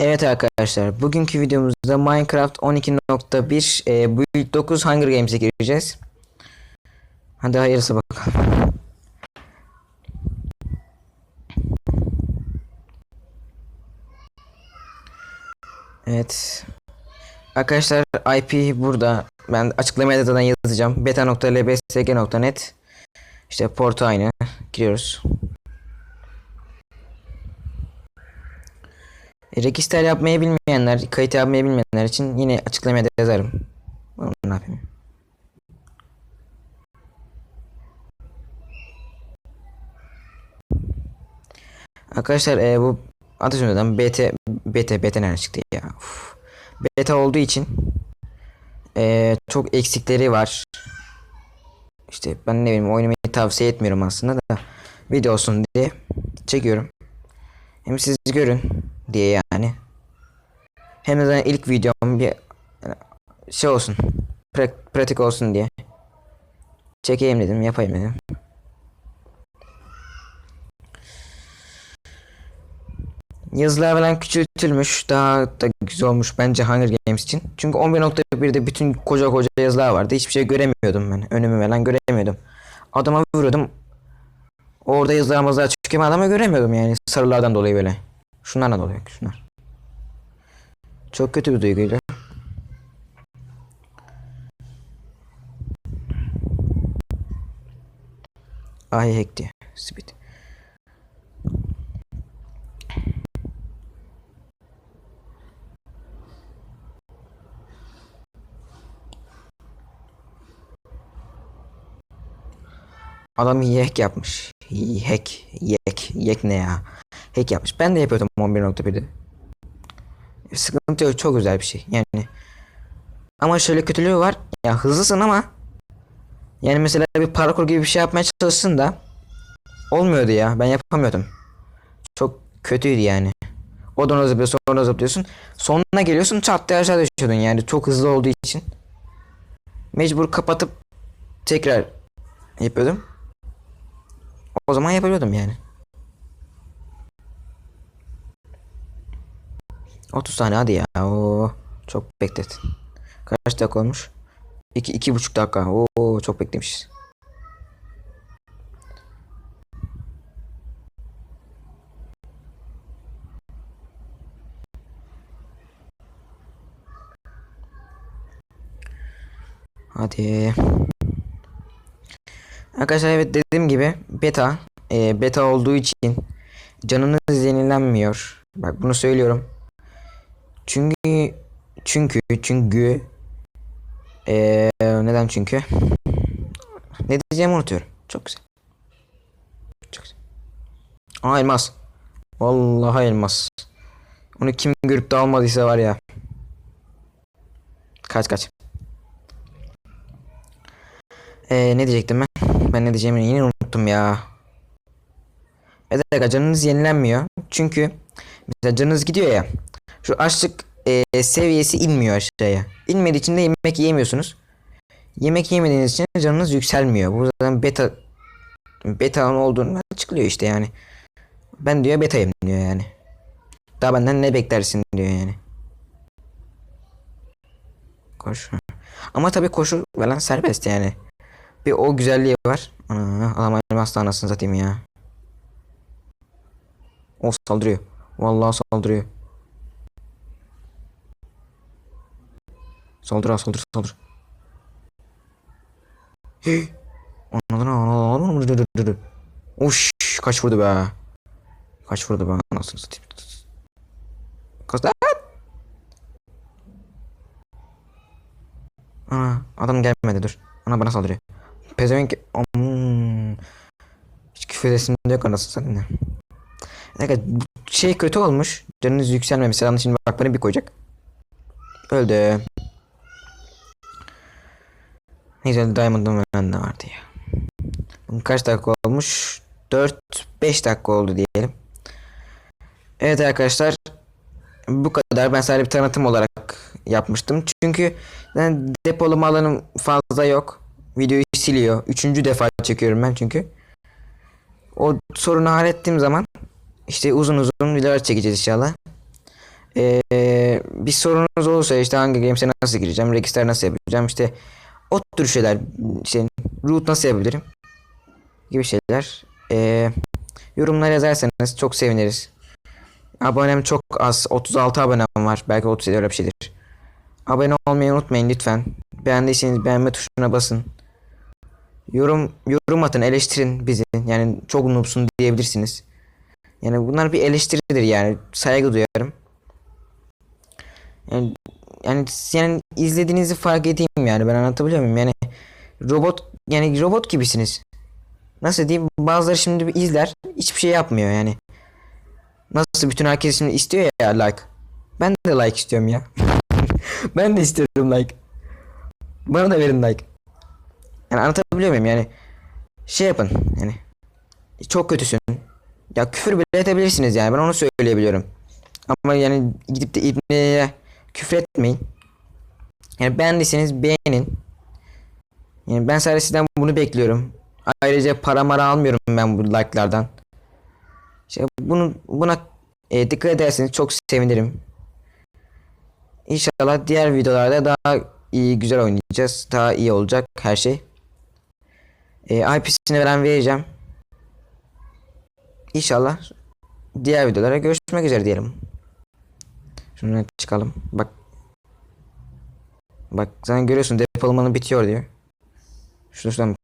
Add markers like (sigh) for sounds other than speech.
Evet arkadaşlar bugünkü videomuzda Minecraft 12.1 e, Build 9 Hunger Games'e gireceğiz. Hadi hayırlısı bakalım. Evet. Arkadaşlar IP burada. Ben açıklamaya da zaten yazacağım. beta.lbsg.net İşte portu aynı. Giriyoruz. Register yapmayı bilmeyenler, kayıt yapmayı bilmeyenler için yine açıklamaya yazarım. Onu ne yapayım? Arkadaşlar e, bu adı sonradan BT BT BT nereden çıktı ya? Uf. Beta olduğu için e, çok eksikleri var. İşte ben ne bileyim oynamayı tavsiye etmiyorum aslında da video olsun diye çekiyorum. Hem siz görün diye yani. Hem de ilk videom bir şey olsun. pra- pratik olsun diye. Çekeyim dedim, yapayım dedim. Yazılar falan küçültülmüş. Daha da güzel olmuş bence Hunger Games için. Çünkü 11.1'de bütün koca koca yazılar vardı. Hiçbir şey göremiyordum ben. Önümü falan göremiyordum. Adama vuruyordum. Orada yazılar mazlar çıkıyor. Adamı göremiyordum yani sarılardan dolayı böyle. Şunlardan dolayı şunlar. Çok kötü bir duyguydu. Ay diyor. Speed. Adam hack yapmış. Hack, yek, yek ne ya? Hack yapmış. Ben de yapıyordum 11.1'de. Sıkıntı yok. Çok güzel bir şey. Yani ama şöyle kötülüğü var. Ya hızlısın ama yani mesela bir parkur gibi bir şey yapmaya çalışsın da olmuyordu ya. Ben yapamıyordum. Çok kötüydü yani. Oradan zıplıyorsun, oradan zıplıyorsun. Sonuna geliyorsun çat diye aşağı düşüyordun yani. Çok hızlı olduğu için. Mecbur kapatıp tekrar yapıyordum. O zaman yapıyordum yani. 30 tane hadi ya. Oo, çok beklettin. Kaç dakika olmuş? 2 iki, buçuk dakika. Oo çok beklemişiz. Hadi. Arkadaşlar evet dediğim gibi beta e, beta olduğu için canınız yenilenmiyor. Bak bunu söylüyorum. Çünkü çünkü çünkü eee neden çünkü ne diyeceğimi unutuyorum. Çok güzel. Çok güzel. Aa elmas. Vallahi elmas. Onu kim görüp de almadıysa var ya. Kaç kaç. Ee, ne diyecektim ben? Ben ne diyeceğimi yine unuttum ya. Evet canınız yenilenmiyor. Çünkü mesela canınız gidiyor ya. Şu açlık e, seviyesi inmiyor aşağıya. İnmediği için de yemek yiyemiyorsunuz. Yemek yemediğiniz için canınız yükselmiyor. Bu zaten beta beta'nın olduğunu açıklıyor işte yani. Ben diyor beta'yım diyor yani. Daha benden ne beklersin diyor yani. Koş. Ama tabii koşu falan serbest yani. Bir o güzelliği var. Ana, adam elmas anasını satayım ya. O saldırıyor. Vallahi saldırıyor. Saldır saldır saldır. Hey. Anladın anladın. Uş kaç vurdu be. Kaç vurdu be anasını satayım. Lan? Ana adam gelmedi dur. Ana bana saldırıyor. Pezevenk hmm. Hiç küfür edesim de yok anasını satayım. Evet bu şey kötü olmuş. Canınız yükselmemiş. Adam şimdi bak bana bir koyacak. Öldü. Neyse Diamond'ın veren de vardı ya. Bunun kaç dakika olmuş? 4-5 dakika oldu diyelim. Evet arkadaşlar. Bu kadar. Ben sadece bir tanıtım olarak yapmıştım. Çünkü yani depolama alanım fazla yok. Videoyu siliyor. Üçüncü defa çekiyorum ben çünkü. O sorunu hallettiğim zaman işte uzun uzun videolar çekeceğiz inşallah. Ee, bir sorunuz olursa işte hangi games'e nasıl gireceğim, register nasıl yapacağım, işte o tür şeyler, işte root nasıl yapabilirim gibi şeyler. Ee, yorumlar yazarsanız çok seviniriz. Abonem çok az, 36 abonem var, belki 37 öyle bir şeydir. Abone olmayı unutmayın lütfen. Beğendiyseniz beğenme tuşuna basın. Yorum yorum atın, eleştirin bizi. Yani çok noobsun diyebilirsiniz. Yani bunlar bir eleştiridir yani. Saygı duyarım. Yani, yani, yani izlediğinizi fark edeyim yani ben anlatabiliyor muyum? Yani robot yani robot gibisiniz. Nasıl diyeyim? Bazıları şimdi bir izler hiçbir şey yapmıyor yani. Nasıl bütün herkes şimdi istiyor ya like. Ben de like istiyorum ya. (laughs) ben de istiyorum like. Bana da verin like. Yani anlatabiliyor muyum yani? Şey yapın yani. Çok kötüsün. Ya küfür bile edebilirsiniz yani ben onu söyleyebiliyorum. Ama yani gidip de İbni'ye küfür etmeyin. Yani beğendiyseniz beğenin. Yani ben sadece sizden bunu bekliyorum. Ayrıca para mara almıyorum ben bu like'lardan. İşte bunu buna e, dikkat ederseniz çok sevinirim. İnşallah diğer videolarda daha iyi güzel oynayacağız. Daha iyi olacak her şey. E, IP'sini veren vereceğim. İnşallah diğer videolara görüşmek üzere diyelim. Şuna çıkalım. Bak. Bak sen görüyorsun depolamanı bitiyor diyor. Şuradan